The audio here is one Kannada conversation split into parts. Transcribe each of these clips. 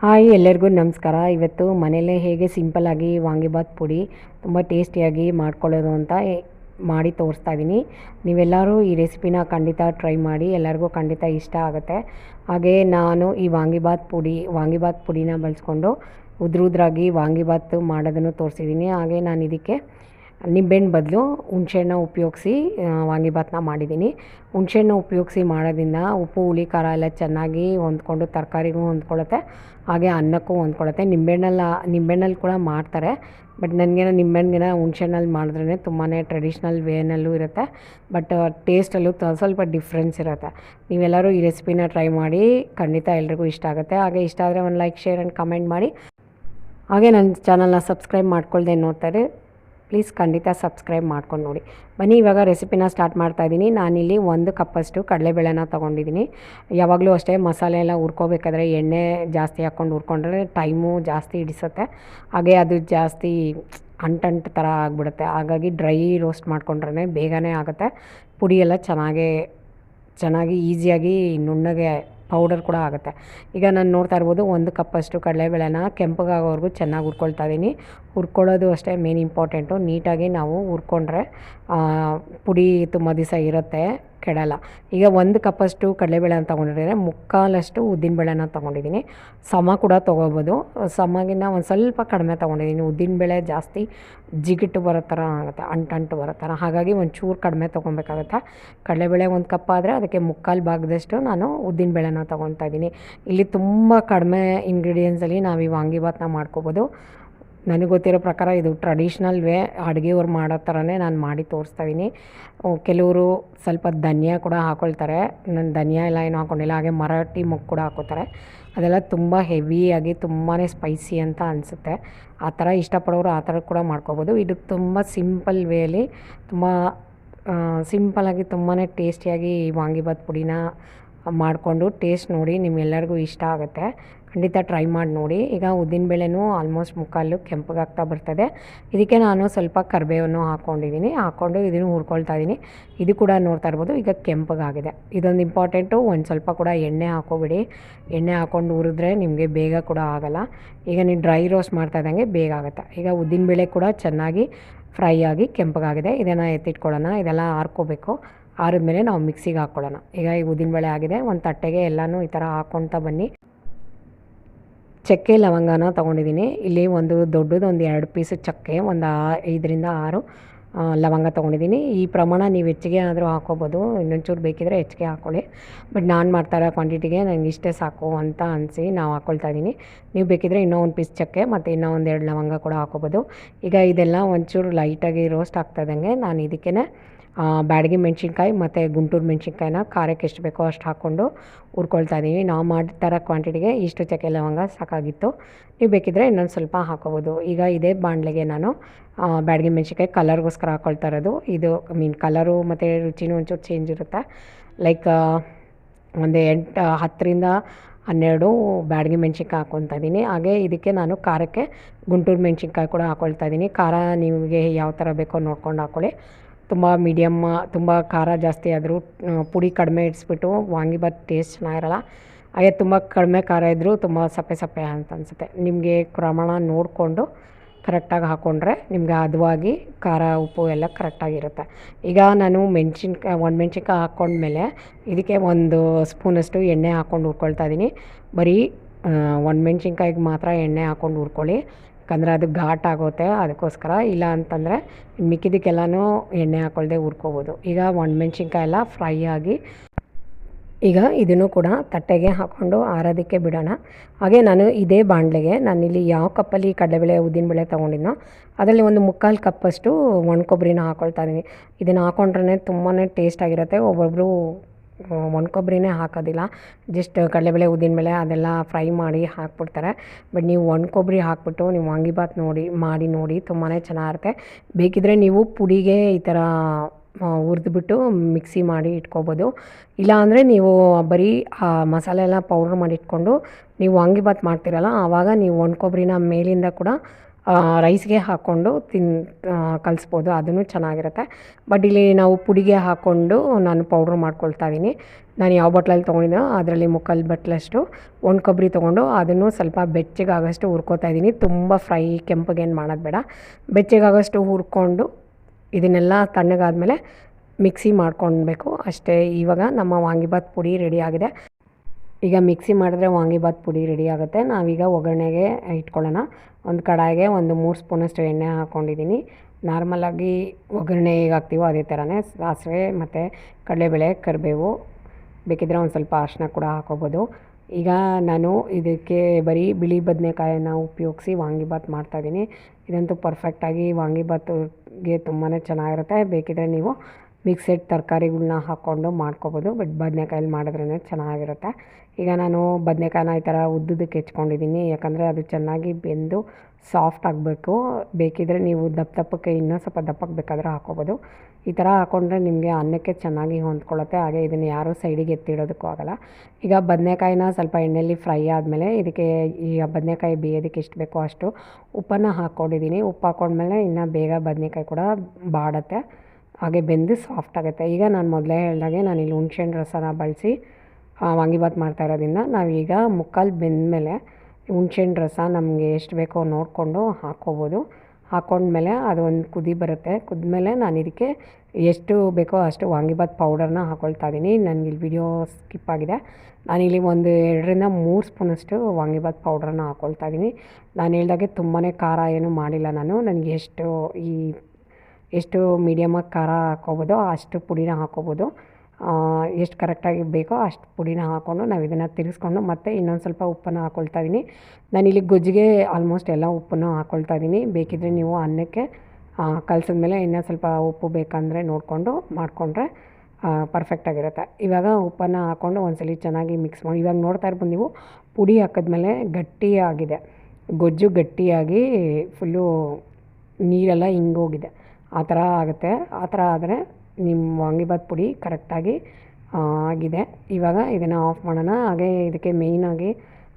ಹಾಯ್, ಎಲ್ಲರಿಗೂ ನಮಸ್ಕಾರ. ಇವತ್ತು ಮನೆಯಲ್ಲೇ ಹೇಗೆ ಸಿಂಪಲ್ಲಾಗಿ ವಾಂಗಿಬಾತ್ ಪುಡಿ ತುಂಬ ಟೇಸ್ಟಿಯಾಗಿ ಮಾಡ್ಕೊಳ್ಳೋದು ಅಂತ ಮಾಡಿ ತೋರಿಸ್ತಾ ಇದ್ದೀನಿ. ನೀವೆಲ್ಲರೂ ಈ ರೆಸಿಪಿನ ಖಂಡಿತ ಟ್ರೈ ಮಾಡಿ, ಎಲ್ಲರಿಗೂ ಖಂಡಿತ ಇಷ್ಟ ಆಗುತ್ತೆ. ಹಾಗೆ ನಾನು ಈ ವಾಂಗಿಬಾತ್ ಪುಡಿ ವಾಂಗಿಬಾತ್ ಪುಡಿನ ಬಳಸ್ಕೊಂಡು ಉದ್ರುದ್ರಾಗಿ ವಾಂಗಿಬಾತ್ ಮಾಡೋದನ್ನು ತೋರಿಸಿದ್ದೀನಿ. ಹಾಗೆ ನಾನು ಇದಕ್ಕೆ ನಿಂಬೆಹಣ್ಣು ಬದಲು ಹುಣ್ಸೆಹಣ್ಣ ಉಪಯೋಗಿಸಿ ವಾಂಗಿಬಾತನ್ನ ಮಾಡಿದ್ದೀನಿ. ಹುಣ್ಸೆಹಣ್ಣು ಉಪಯೋಗಿಸಿ ಮಾಡೋದ್ರಿಂದ ಉಪ್ಪು, ಹುಳಿ, ಖಾರ ಎಲ್ಲ ಚೆನ್ನಾಗಿ ಹೊಂದ್ಕೊಂಡು ತರಕಾರಿಗೂ ಹೊಂದ್ಕೊಳ್ಳುತ್ತೆ. ಹಾಗೆ ಅನ್ನಕ್ಕೂ ಹೊಂದ್ಕೊಳ್ಳುತ್ತೆ. ನಿಂಬೆಹಣ್ಣಲ್ಲ, ನಿಂಬೆಹಣ್ಣಲ್ಲಿ ಕೂಡ ಮಾಡ್ತಾರೆ. ಬಟ್ ನನಗೇನೋ ನಿಂಬೆಹಣ್ಣಿನ ಹುಣ್ಸೆಹಣ್ಣಲ್ಲಿ ಮಾಡಿದ್ರೇ ತುಂಬಾ ಟ್ರೆಡಿಷ್ನಲ್ ವೇನಲ್ಲೂ ಇರುತ್ತೆ. ಬಟ್ ಟೇಸ್ಟಲ್ಲೂ ಸ್ವಲ್ಪ ಡಿಫ್ರೆನ್ಸ್ ಇರುತ್ತೆ. ನೀವೆಲ್ಲರೂ ಈ ರೆಸಿಪಿನ ಟ್ರೈ ಮಾಡಿ, ಖಂಡಿತ ಎಲ್ರಿಗೂ ಇಷ್ಟ ಆಗುತ್ತೆ. ಹಾಗೆ ಇಷ್ಟ ಆದರೆ ಒಂದು ಲೈಕ್, ಶೇರ್ ಆ್ಯಂಡ್ ಕಮೆಂಟ್ ಮಾಡಿ. ಹಾಗೆ ನನ್ನ ಚಾನಲ್ನ ಸಬ್ಸ್ಕ್ರೈಬ್ ಮಾಡ್ಕೊಳ್ದೆ ನೋಡ್ತಾರೆ ಪ್ಲೀಸ್ ಖಂಡಿತ ಸಬ್ಸ್ಕ್ರೈಬ್ ಮಾಡ್ಕೊಂಡು ನೋಡಿ. ಬನ್ನಿ, ಇವಾಗ ರೆಸಿಪಿನ ಸ್ಟಾರ್ಟ್ ಮಾಡ್ತಾ ಇದ್ದೀನಿ. ನಾನಿಲ್ಲಿ ಒಂದು ಕಪ್ಪಷ್ಟು ಕಡಲೆಬೇಳೆನ ತೊಗೊಂಡಿದ್ದೀನಿ. ಯಾವಾಗಲೂ ಅಷ್ಟೇ ಮಸಾಲೆ ಎಲ್ಲ ಹುರ್ಕೋಬೇಕಾದ್ರೆ ಎಣ್ಣೆ ಜಾಸ್ತಿ ಹಾಕ್ಕೊಂಡು ಹುರ್ಕೊಂಡ್ರೆ ಟೈಮು ಜಾಸ್ತಿ ಹಿಡಿಸುತ್ತೆ. ಹಾಗೆ ಅದು ಜಾಸ್ತಿ ಅಂಟಂಟ್ ಥರ ಆಗಿಬಿಡುತ್ತೆ. ಹಾಗಾಗಿ ಡ್ರೈ ರೋಸ್ಟ್ ಮಾಡ್ಕೊಂಡ್ರೆ ಬೇಗನೆ ಆಗುತ್ತೆ. ಪುಡಿಯೆಲ್ಲ ಚೆನ್ನಾಗೇ, ಚೆನ್ನಾಗಿ ಈಸಿಯಾಗಿ ನುಣ್ಣಗೆ ಪೌಡರ್ ಕೂಡ ಆಗುತ್ತೆ. ಈಗ ನಾನು ನೋಡ್ತಾ ಇರ್ಬೋದು ಒಂದು ಕಪ್ಪಷ್ಟು ಕಡಲೆಬೇಳೆನ ಕೆಂಪಗಾಗೋವರೆಗೂ ಚೆನ್ನಾಗಿ ಹುರ್ಕೊಳ್ತಾ ಇದ್ದೀನಿ ಹುರ್ಕೊಳ್ಳೋದು ಅಷ್ಟೇ ಮೇನ್ ಇಂಪಾರ್ಟೆಂಟು ನೀಟಾಗಿ ನಾವು ಹುರ್ಕೊಂಡ್ರೆ ಪುಡಿ ತುಂಬ ದಿವಸ ಇರುತ್ತೆ. ಕೆಡಲ್ಲ. ಈಗ ಒಂದು ಕಪ್ಪಷ್ಟು ಕಡಲೆಬೇಳೆನ ತೊಗೊಂಡಿದ್ರೆ ಮುಕ್ಕಾಲಷ್ಟು ಉದ್ದಿನಬೇಳೆನ ತೊಗೊಂಡಿದ್ದೀನಿ. ಸಮ ಕೂಡ ತೊಗೋಬೋದು. ಸಮಗಿನ ಒಂದು ಸ್ವಲ್ಪ ಕಡಿಮೆ ತೊಗೊಂಡಿದ್ದೀನಿ ಉದ್ದಿನಬೇಳೆ ಜಾಸ್ತಿ ಜಿಗಿಟ್ಟು ಬರೋ ಥರ ಆಗುತ್ತೆ, ಅಂಟಂಟು ಬರೋ ಥರ ಹಾಗಾಗಿ ಒಂಚೂರು ಕಡಿಮೆ ತೊಗೊಬೇಕಾಗುತ್ತೆ. ಕಡಲೆಬೇಳೆ ಒಂದು ಕಪ್ ಆದರೆ ಅದಕ್ಕೆ ಮುಕ್ಕಾಲು ಭಾಗದಷ್ಟು ನಾನು ಉದ್ದಿನಬೇಳೆನ ತೊಗೊಳ್ತಾ ಇದ್ದೀನಿ ಇಲ್ಲಿ ತುಂಬ ಕಡಿಮೆ ಇಂಗ್ರೀಡಿಯೆಂಟ್ಸಲ್ಲಿ ನಾವು ಈ ವಾಂಗಿಬಾತನ್ನ ಮಾಡ್ಕೋಬೋದು. ನನಗೆ ಗೊತ್ತಿರೋ ಪ್ರಕಾರ ಇದು ಟ್ರೆಡಿಷ್ನಲ್ ವೇ ಅಡುಗೆಯವ್ರು ಮಾಡೋ ಥರನೇ ನಾನು ಮಾಡಿ ತೋರಿಸ್ತಾ ಇದ್ದೀನಿ ಕೆಲವರು ಸ್ವಲ್ಪ ಧನಿಯಾ ಕೂಡ ಹಾಕ್ಕೊಳ್ತಾರೆ ನಾನು ಧನಿಯಾ ಎಲ್ಲ ಏನು ಹಾಕ್ಕೊಂಡಿಲ್ಲ ಹಾಗೆ ಮರಾಠಿ ಮೊಗ್ಗು ಕೂಡ ಹಾಕೋತಾರೆ. ಅದೆಲ್ಲ ತುಂಬ ಹೆವಿಯಾಗಿ ತುಂಬಾ ಸ್ಪೈಸಿ ಅಂತ ಅನಿಸುತ್ತೆ. ಆ ಥರ ಇಷ್ಟಪಡೋರು ಆ ಥರ ಕೂಡ ಮಾಡ್ಕೋಬೋದು. ಇದು ತುಂಬ ಸಿಂಪಲ್ ವೇಲಿ ತುಂಬ ಸಿಂಪಲಾಗಿ ತುಂಬಾ ಟೇಸ್ಟಿಯಾಗಿ ವಾಂಗಿಬಾತ್ ಪುಡಿನ ಮಾಡಿಕೊಂಡು ಟೇಸ್ಟ್ ನೋಡಿ ನಿಮ್ಮೆಲ್ಲರಿಗೂ ಇಷ್ಟ ಆಗುತ್ತೆ. ಖಂಡಿತ ಟ್ರೈ ಮಾಡಿ ನೋಡಿ. ಈಗ ಉದ್ದಿನಬೇಳೆನೂ ಆಲ್ಮೋಸ್ಟ್ ಮುಕ್ಕಾಲು ಕೆಂಪಗಾಗ್ತಾ ಬರ್ತದೆ. ಇದಕ್ಕೆ ನಾನು ಸ್ವಲ್ಪ ಕರಿಬೇವನ್ನು ಹಾಕ್ಕೊಂಡಿದ್ದೀನಿ ಹಾಕ್ಕೊಂಡು ಇದನ್ನು ಹುರ್ಕೊಳ್ತಾ ಇದ್ದೀನಿ ಇದು ಕೂಡ ನೋಡ್ತಾ ಇರ್ಬೋದು. ಈಗ ಕೆಂಪಗಾಗಿದೆ. ಇದೊಂದು ಇಂಪಾರ್ಟೆಂಟು ಒಂದು ಸ್ವಲ್ಪ ಕೂಡ ಎಣ್ಣೆ ಹಾಕೋಬಿಡಿ. ಎಣ್ಣೆ ಹಾಕ್ಕೊಂಡು ಹುರಿದ್ರೆ ನಿಮಗೆ ಬೇಗ ಕೂಡ ಆಗೋಲ್ಲ. ಈಗ ನೀವು ಡ್ರೈ ರೋಸ್ಟ್ ಮಾಡ್ತಾ ಇದ್ದಂಗೆ ಬೇಗ ಆಗುತ್ತೆ. ಈಗ ಉದ್ದಿನಬೇಳೆ ಕೂಡ ಚೆನ್ನಾಗಿ ಫ್ರೈ ಆಗಿ ಕೆಂಪಗಾಗಿದೆ. ಇದನ್ನು ಎತ್ತಿಟ್ಕೊಳ್ಳೋಣ. ಇದೆಲ್ಲ ಹಾರ್ಕೋಬೇಕು ಆರಿದ್ಮೇಲೆ ನಾವು ಮಿಕ್ಸಿಗೆ ಹಾಕ್ಕೊಳ್ಳೋಣ. ಈಗ ಈ ಉದ್ದಿನಬೇಳೆ ಆಗಿದೆ. ಒಂದು ತಟ್ಟೆಗೆ ಎಲ್ಲನೂ ಈ ಥರ ಹಾಕ್ಕೊಳ್ತಾ ಬನ್ನಿ. ಚಕ್ಕೆ ಲವಂಗನ ತೊಗೊಂಡಿದ್ದೀನಿ. ಇಲ್ಲಿ ಒಂದು ದೊಡ್ಡದು ಒಂದು ಎರಡು ಪೀಸ್ ಚಕ್ಕೆ, ಒಂದು ಆ- ಐದರಿಂದ ಆರು ಲವಂಗ ತೊಗೊಂಡಿದ್ದೀನಿ. ಈ ಪ್ರಮಾಣ ನೀವು ಹೆಚ್ಚಿಗೆ ಆದರೂ ಹಾಕೋಬೋದು. ಇನ್ನೊಂಚೂರು ಬೇಕಿದ್ರೆ ಹೆಚ್ಚಿಗೆ ಹಾಕ್ಕೊಳ್ಳಿ ಬಟ್ ನಾನು ಮಾಡ್ತಾ ಇರೋ ಕ್ವಾಂಟಿಟಿಗೆ ನನಗೆ ಇಷ್ಟೇ ಸಾಕು ಅಂತ ಅನಿಸಿ ನಾವು ಹಾಕ್ಕೊಳ್ತಾ ಇದ್ದೀನಿ. ನೀವು ಬೇಕಿದ್ರೆ ಇನ್ನೂ ಒಂದು ಪೀಸ್ ಚಕ್ಕೆ ಮತ್ತು ಇನ್ನೂ ಒಂದು ಎರಡು ಲವಂಗ ಕೂಡ ಹಾಕೋಬೋದು. ಈಗ ಇದೆಲ್ಲ ಒಂಚೂರು ಲೈಟಾಗಿ ರೋಸ್ಟ್ ಆಗ್ತಾ ಇದ್ದಂಗೆ ನಾನು ಇದಕ್ಕೇ ಬ್ಯಾಡಗಿ ಮೆಣಸಿನ್ಕಾಯಿ ಮತ್ತು ಗುಂಟೂರು ಮೆಣಸಿನ್ಕಾಯಿನ ಖಾರಕ್ಕೆ ಎಷ್ಟು ಬೇಕೋ ಅಷ್ಟು ಹಾಕ್ಕೊಂಡು ಹುರ್ಕೊಳ್ತಾ ಇದ್ದೀವಿ ನಾವು ಮಾಡಿದ ಕ್ವಾಂಟಿಟಿಗೆ ಇಷ್ಟು ಚಕ್ಕೆ ಲವಂಗ ಸಾಕಾಗಿತ್ತು. ನೀವು ಬೇಕಿದ್ರೆ ಇನ್ನೊಂದು ಸ್ವಲ್ಪ ಹಾಕೋಬೋದು. ಈಗ ಇದೇ ಬಾಣಲೆಗೆ ನಾನು ಬ್ಯಾಡಗಿ ಮೆಣಸಿನ್ಕಾಯಿ ಕಲರ್ಗೋಸ್ಕರ ಹಾಕ್ಕೊಳ್ತಾ ಇರೋದು. ಇದು ಐ ಮೀನ್ ಕಲರು ಮತ್ತು ರುಚಿನೂ ಒಂಚೂರು ಚೇಂಜ್ ಇರುತ್ತೆ. ಲೈಕ್ ಒಂದು ಎಂಟು, ಹತ್ತರಿಂದ ಹನ್ನೆರಡು ಬ್ಯಾಡಗಿ ಮೆಣ್ಸಿನ್ಕಾಯಿ ಹಾಕ್ಕೊತಾ ಇದ್ದೀನಿ ಹಾಗೆ ಇದಕ್ಕೆ ನಾನು ಖಾರಕ್ಕೆ ಗುಂಟೂರು ಮೆಣ್ಸಿನ್ಕಾಯಿ ಕೂಡ ಹಾಕ್ಕೊಳ್ತಾ ಇದ್ದೀನಿ ಖಾರ ನಿಮಗೆ ಯಾವ ಥರ ಬೇಕೋ ನೋಡ್ಕೊಂಡು ಹಾಕ್ಕೊಳ್ಳಿ ತುಂಬ ಮೀಡಿಯಮ್ಮ ತುಂಬ ಖಾರ ಜಾಸ್ತಿ ಆದರೂ ಪುಡಿ ಕಡಿಮೆ ಇಡಿಸ್ಬಿಟ್ಟು ವಾಂಗಿಬಾತ್ ಟೇಸ್ಟ್ ಚೆನ್ನಾಗಿರಲ್ಲ ಹಾಗೆ ತುಂಬ ಕಡಿಮೆ ಖಾರ ಇದ್ದರೂ ತುಂಬ ಸಪ್ಪೆ ಸಪ್ಪೆ ಅಂತ ಅನಿಸುತ್ತೆ. ನಿಮಗೆ ಪ್ರಮಾಣ ನೋಡಿಕೊಂಡು ಕರೆಕ್ಟಾಗಿ ಹಾಕ್ಕೊಂಡ್ರೆ ನಿಮಗೆ ಹದವಾಗಿ ಖಾರ, ಉಪ್ಪು ಎಲ್ಲ ಕರೆಕ್ಟಾಗಿರುತ್ತೆ ಈಗ ನಾನು ಮೆಣಸಿನ್ಕಾಯಿ ಒಂದು ಮೆಣಸಿನ್ಕಾಯಿ ಹಾಕ್ಕೊಂಡ್ಮೇಲೆ ಇದಕ್ಕೆ ಒಂದು ಸ್ಪೂನಷ್ಟು ಎಣ್ಣೆ ಹಾಕ್ಕೊಂಡು ಹುರ್ಕೊಳ್ತಾ ಇದ್ದೀನಿ ಬರೀ ಒಣ ಮೆಣಸಿನ್ಕಾಯಿಗೆ ಮಾತ್ರ ಎಣ್ಣೆ ಹಾಕ್ಕೊಂಡು ಹುರ್ಕೊಳ್ಳಿ. ಯಾಕಂದರೆ ಅದು ಘಾಟ್ ಆಗುತ್ತೆ, ಅದಕ್ಕೋಸ್ಕರ. ಇಲ್ಲ ಅಂತಂದರೆ ಮಿಕ್ಕಿದಕ್ಕೆಲ್ಲನೂ ಎಣ್ಣೆ ಹಾಕ್ಕೊಳ್ದೆ ಹುರ್ಕೋಬೋದು. ಈಗ ಒಣಮೆಣ್ಸಿನ್ಕಾಯಿ ಎಲ್ಲ ಫ್ರೈ ಆಗಿ ಈಗ ಇದನ್ನು ಕೂಡ ತಟ್ಟೆಗೆ ಹಾಕ್ಕೊಂಡು ಆರೋದಕ್ಕೆ ಬಿಡೋಣ. ಹಾಗೆ ನಾನು ಇದೇ ಬಾಣಲೆಗೆ, ನಾನಿಲ್ಲಿ ಯಾವ ಕಪ್ಪಲ್ಲಿ ಕಡಲೆಬೇಳೆ, ಉದ್ದಿನಬೇಳೆ ತೊಗೊಂಡಿದ್ನೋ, ಅದರಲ್ಲಿ ಒಂದು ಮುಕ್ಕಾಲು ಕಪ್ಪಷ್ಟು ಒಣ ಕೊಬ್ಬರಿನ ಹಾಕ್ಕೊಳ್ತಾ ಇದ್ದೀನಿ. ಇದನ್ನು ಹಾಕ್ಕೊಂಡ್ರೆ ತುಂಬಾ ಟೇಸ್ಟಾಗಿರುತ್ತೆ ಒಬ್ಬೊಬ್ಬರು ಒಣ ಕೊಬ್ಬರಿನೇ ಹಾಕೋದಿಲ್ಲ. ಜಸ್ಟ್ ಕಡಲೆಬೇಳೆ, ಉದ್ದಿನಬೇಳೆ ಅದೆಲ್ಲ ಫ್ರೈ ಮಾಡಿ ಹಾಕ್ಬಿಡ್ತಾರೆ. ಬಟ್ ನೀವು ಒಣ ಕೊಬ್ಬರಿ ಹಾಕ್ಬಿಟ್ಟು ನೀವು ವಾಂಗಿಬಾತ್ ನೋಡಿ, ಮಾಡಿ ನೋಡಿ ತುಂಬಾ ಚೆನ್ನಾಗಿರುತ್ತೆ. ಬೇಕಿದ್ದರೆ ನೀವು ಪುಡಿಗೆ ಈ ಥರ ಹುರಿದ್ಬಿಟ್ಟು ಮಿಕ್ಸಿ ಮಾಡಿ ಇಟ್ಕೋಬೋದು. ಇಲ್ಲಾಂದರೆ ನೀವು ಬರೀ ಮಸಾಲೆ ಎಲ್ಲ ಪೌಡ್ರ್ ಮಾಡಿ ಇಟ್ಕೊಂಡು ನೀವು ವಾಂಗಿಬಾತ್ ಮಾಡ್ತೀರಲ್ಲ, ಆವಾಗ ನೀವು ಒಣ ಕೊಬ್ಬರಿನ ಮೇಲಿಂದ ಕೂಡ ರೈಸ್ಗೆ ಹಾಕ್ಕೊಂಡು ತಿನ್ ಕಲಿಸ್ಬೋದು. ಅದನ್ನು ಚೆನ್ನಾಗಿರುತ್ತೆ. ಬಟ್ ಇಲ್ಲಿ ನಾವು ಪುಡಿಗೆ ಹಾಕ್ಕೊಂಡು ನಾನು ಪೌಡ್ರ್ ಮಾಡ್ಕೊಳ್ತಾ ಇದ್ದೀನಿ ನಾನು ಯಾವ ಬಟ್ಲಲ್ಲಿ ತೊಗೊಂಡಿದ್ದೀನೋ ಅದರಲ್ಲಿ ಮುಕ್ಕಲ್ ಬಟ್ಲಷ್ಟು ಒಣ ಕೊಬ್ಬರಿ ತೊಗೊಂಡು ಅದನ್ನು ಸ್ವಲ್ಪ ಬೆಚ್ಚಗಾಗೋಷ್ಟು ಹುರ್ಕೋತಾ ಇದ್ದೀನಿ ತುಂಬ ಫ್ರೈ ಕೆಂಪಗೇನು ಮಾಡೋದು ಬೇಡ. ಬೆಚ್ಚಗಾಗೋಷ್ಟು ಹುರ್ಕೊಂಡು ಇದನ್ನೆಲ್ಲ ತಣ್ಣಗಾದಮೇಲೆ ಮಿಕ್ಸಿ ಮಾಡ್ಕೊಳ್ಬೇಕು. ಅಷ್ಟೇ ಇವಾಗ ನಮ್ಮ ವಾಂಗಿಬಾತ್ ಪುಡಿ ರೆಡಿ ಆಗಿದೆ. ಈಗ ಮಿಕ್ಸಿ ಮಾಡಿದ್ರೆ ವಾಂಗಿಬಾತ್ ಪುಡಿ ರೆಡಿ ಆಗುತ್ತೆ. ನಾವೀಗ ಒಗ್ಗರಣೆಗೆ ಇಟ್ಕೊಳ್ಳೋಣ. ಒಂದು ಕಡಾಯಿಗೆ ಒಂದು ಮೂರು ಸ್ಪೂನಷ್ಟು ಎಣ್ಣೆ ಹಾಕ್ಕೊಂಡಿದ್ದೀನಿ. ನಾರ್ಮಲಾಗಿ ಒಗ್ಗರಣೆ ಹೇಗೆ ಹಾಕ್ತೀವೋ ಅದೇ ಥರನೇ ಸಾಸಿವೆ ಮತ್ತು ಕಡಲೆಬೇಳೆ, ಕರಿಬೇವು, ಬೇಕಿದ್ರೆ ಒಂದು ಸ್ವಲ್ಪ ಅರಶಿನ ಕೂಡ ಹಾಕೋಬೋದು. ಈಗ ನಾನು ಇದಕ್ಕೆ ಬರೀ ಬಿಳಿ ಬದನೆಕಾಯನ್ನು ಉಪಯೋಗಿಸಿ ವಾಂಗಿಬಾತ್ ಮಾಡ್ತಾಯಿದ್ದೀನಿ ಇದಂತೂ ಪರ್ಫೆಕ್ಟಾಗಿ ವಾಂಗಿಬಾತ್ಗೆ ತುಂಬಾ ಚೆನ್ನಾಗಿರುತ್ತೆ. ಬೇಕಿದ್ರೆ ನೀವು ಮಿಕ್ಸೆಡ್ ತರಕಾರಿಗಳನ್ನ ಹಾಕ್ಕೊಂಡು ಮಾಡ್ಕೊಬೋದು. ಬಟ್ ಬದನೆಕಾಯಲ್ಲಿ ಮಾಡಿದ್ರೇ ಚೆನ್ನಾಗಿರುತ್ತೆ. ಈಗ ನಾನು ಬದನೆಕಾಯನ್ನ ಈ ಥರ ಉದ್ದದಕ್ಕೆ ಹೆಚ್ಕೊಂಡಿದ್ದೀನಿ. ಯಾಕಂದರೆ ಅದು ಚೆನ್ನಾಗಿ ಬೆಂದು ಸಾಫ್ಟ್ ಆಗಬೇಕು. ಬೇಕಿದ್ರೆ ನೀವು ದಪ್ಪ ದಪ್ಪಕ್ಕೆ ಇನ್ನೂ ಸ್ವಲ್ಪ ದಪ್ಪಕ್ಕೆ ಬೇಕಾದರೆ ಹಾಕ್ಕೊಬೋದು. ಈ ಥರ ಹಾಕ್ಕೊಂಡ್ರೆ ನಿಮಗೆ ಅನ್ನಕ್ಕೆ ಚೆನ್ನಾಗಿ ಹೊಂದ್ಕೊಳ್ಳುತ್ತೆ. ಹಾಗೆ ಇದನ್ನು ಯಾರೂ ಸೈಡಿಗೆ ಎತ್ತಿಡೋದಕ್ಕೂ ಆಗೋಲ್ಲ. ಈಗ ಬದನೆಕಾಯಿನ ಸ್ವಲ್ಪ ಎಣ್ಣೆಯಲ್ಲಿ ಫ್ರೈ ಆದಮೇಲೆ ಇದಕ್ಕೆ ಈಗ ಬದನೆಕಾಯಿ ಬೇಯೋದಕ್ಕೆ ಎಷ್ಟು ಬೇಕೋ ಅಷ್ಟು ಉಪ್ಪನ್ನು ಹಾಕ್ಕೊಂಡಿದ್ದೀನಿ. ಉಪ್ಪು ಹಾಕ್ಕೊಂಡ್ಮೇಲೆ ಇನ್ನೂ ಬೇಗ ಬದನೆಕಾಯಿ ಕೂಡ ಬಾಡುತ್ತೆ. ಹಾಗೆ ಬೆಂದು ಸಾಫ್ಟ್ ಆಗುತ್ತೆ. ಈಗ ನಾನು ಮೊದಲೇ ಹೇಳಿದಾಗೆ ನಾನು ಇಲ್ಲಿ ಹುಣ್ಸೆಹಣ್ಣು ರಸನ ಬಳಸಿ ವಾಂಗಿಬಾತ್ ಮಾಡ್ತಾ ಇರೋದ್ರಿಂದ ನಾವೀಗ ಮುಕ್ಕಾಲು ಬೆಂದಮೇಲೆ ಹುಣ್ಸೆಹಣ್ಣು ರಸ ನಮಗೆ ಎಷ್ಟು ಬೇಕೋ ನೋಡಿಕೊಂಡು ಹಾಕ್ಕೋಬೋದು. ಹಾಕ್ಕೊಂಡ್ಮೇಲೆ ಅದು ಒಂದು ಕುದಿ ಬರುತ್ತೆ. ಕುದ್ಮೇಲೆ ನಾನು ಇದಕ್ಕೆ ಎಷ್ಟು ಬೇಕೋ ಅಷ್ಟು ವಾಂಗಿಬಾತ್ ಪೌಡರ್ನ ಹಾಕ್ಕೊಳ್ತಾ ಇದ್ದೀನಿ ನನಗೆ ಇಲ್ಲಿ ವಿಡಿಯೋ ಸ್ಕಿಪ್ ಆಗಿದೆ. ನಾನಿಲ್ಲಿ ಒಂದು ಎರಡರಿಂದ ಮೂರು ಸ್ಪೂನಷ್ಟು ವಾಂಗಿಬಾತ್ ಪೌಡ್ರನ್ನ ಹಾಕ್ಕೊಳ್ತಾ ಇದ್ದೀನಿ ನಾನು ಹೇಳ್ದಾಗೆ ತುಂಬಾ ಖಾರ ಏನು ಮಾಡಿಲ್ಲ ನಾನು. ನನಗೆ ಎಷ್ಟು ಈ ಎಷ್ಟು ಮೀಡಿಯಮಾಗಿ ಖಾರ ಹಾಕ್ಕೋಬೋದೋ, ಅಷ್ಟು ಪುಡಿನ ಹಾಕ್ಕೋಬೋದು. ಎಷ್ಟು ಕರೆಕ್ಟಾಗಿ ಬೇಕೋ ಅಷ್ಟು ಪುಡಿನ ಹಾಕ್ಕೊಂಡು ನಾವು ಇದನ್ನು ತಿರುಗಿಸ್ಕೊಂಡು ಮತ್ತೆ ಇನ್ನೊಂದು ಸ್ವಲ್ಪ ಉಪ್ಪನ್ನು ಹಾಕ್ಕೊಳ್ತಾ ಇದ್ದೀನಿ ಇಲ್ಲಿ ಗೊಜ್ಜಿಗೆ ಆಲ್ಮೋಸ್ಟ್ ಎಲ್ಲ ಉಪ್ಪನ್ನು ಹಾಕ್ಕೊಳ್ತಾ ಇದ್ದೀನಿ ಬೇಕಿದ್ದರೆ ನೀವು ಅನ್ನಕ್ಕೆ ಕಲಸಿದ್ಮೇಲೆ ಇನ್ನೂ ಸ್ವಲ್ಪ ಉಪ್ಪು ಬೇಕಂದರೆ ನೋಡಿಕೊಂಡು ಮಾಡಿಕೊಂಡ್ರೆ ಪರ್ಫೆಕ್ಟಾಗಿರುತ್ತೆ ಇವಾಗ ಉಪ್ಪನ್ನು ಹಾಕ್ಕೊಂಡು ಒಂದ್ಸಲ ಚೆನ್ನಾಗಿ ಮಿಕ್ಸ್ ಮಾಡಿ, ಇವಾಗ ನೋಡ್ತಾ ಇರ್ಬೋದು ನೀವು, ಪುಡಿ ಹಾಕಿದ್ಮೇಲೆ ಗಟ್ಟಿಯಾಗಿದೆ. ಗೊಜ್ಜು ಗಟ್ಟಿಯಾಗಿ ಫುಲ್ಲು ನೀರೆಲ್ಲ ಹಿಂಗೋಗಿದೆ ಆ ಥರ ಆಗುತ್ತೆ. ಆ ಥರ ಆದರೆ ನಿಮ್ಮ ವಾಂಗಿಬಾತ್ ಪುಡಿ ಕರೆಕ್ಟಾಗಿ ಆಗಿದೆ. ಇವಾಗ ಇದನ್ನು ಆಫ್ ಮಾಡೋಣ. ಹಾಗೆ ಇದಕ್ಕೆ ಮೇಯ್ನಾಗಿ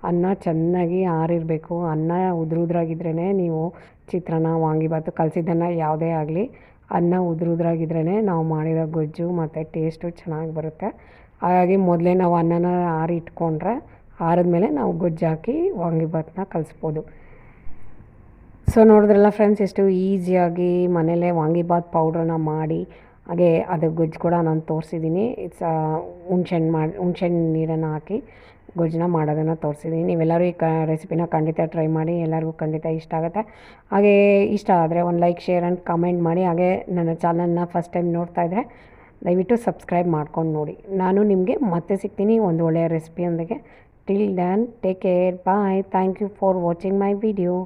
ಅನ್ನ ಚೆನ್ನಾಗಿ ಆರಿರಬೇಕು. ಅನ್ನ ಉದುರುದ್ರಾಗಿದ್ರೇ ನೀವು ಚಿತ್ರಾನ್ನ ವಾಂಗಿಬಾತು ಕಲಸಿದ್ದನ್ನ ಯಾವುದೇ ಆಗಲಿ, ಅನ್ನ ಉದುರುದ್ರಾಗಿದ್ರೇ ನಾವು ಮಾಡಿರೋ ಗೊಜ್ಜು ಮತ್ತು ಟೇಸ್ಟು ಚೆನ್ನಾಗಿ ಬರುತ್ತೆ. ಹಾಗಾಗಿ ಮೊದಲೇ ನಾವು ಅನ್ನನ ಆರಿ ಇಟ್ಕೊಂಡ್ರೆ ಆರಿದ್ಮೇಲೆ ನಾವು ಗೊಜ್ಜು ಹಾಕಿ ವಾಂಗಿಬಾತನ್ನ ಕಲಿಸ್ಬೋದು. ಸೊ ನೋಡಿದ್ರಲ್ಲ ಫ್ರೆಂಡ್ಸ್ ಎಷ್ಟು ಈಸಿಯಾಗಿ ಮನೇಲೇ ವಾಂಗಿಬಾತ್ ಪೌಡ್ರನ್ನ ಮಾಡಿ, ಹಾಗೆ ಅದು ಗೊಜ್ಜು ಕೂಡ ನಾನು ತೋರಿಸಿದ್ದೀನಿ ಇಟ್ಸ್ ಹುಣ್ಸೆಹಣ್ಣು ಮಾಡಿ ಹುಣ್ಸೆಹಣ್ಣು ನೀರನ್ನು ಹಾಕಿ ಗೊಜ್ಜನ್ನ ಮಾಡೋದನ್ನು ತೋರಿಸಿದ್ದೀನಿ ನೀವೆಲ್ಲರೂ ಈ ಕ ರೆಸಿಪಿನ ಖಂಡಿತ ಟ್ರೈ ಮಾಡಿ, ಎಲ್ಲರಿಗೂ ಖಂಡಿತ ಇಷ್ಟ ಆಗುತ್ತೆ. ಹಾಗೆ ಇಷ್ಟ ಆದರೆ ಒಂದು ಲೈಕ್ ಶೇರ್ ಆ್ಯಂಡ್ ಕಮೆಂಟ್ ಮಾಡಿ. ಹಾಗೆ ನನ್ನ ಚಾನಲ್ನ ಫಸ್ಟ್ ಟೈಮ್ ನೋಡ್ತಾ ಇದ್ದರೆ ದಯವಿಟ್ಟು ಸಬ್ಸ್ಕ್ರೈಬ್ ಮಾಡ್ಕೊಂಡು ನೋಡಿ. ನಾನು ನಿಮಗೆ ಮತ್ತೆ ಸಿಗ್ತೀನಿ ಒಂದು ಒಳ್ಳೆಯ ರೆಸಿಪಿಯೊಂದಿಗೆ till then take care bye thank you for watching my video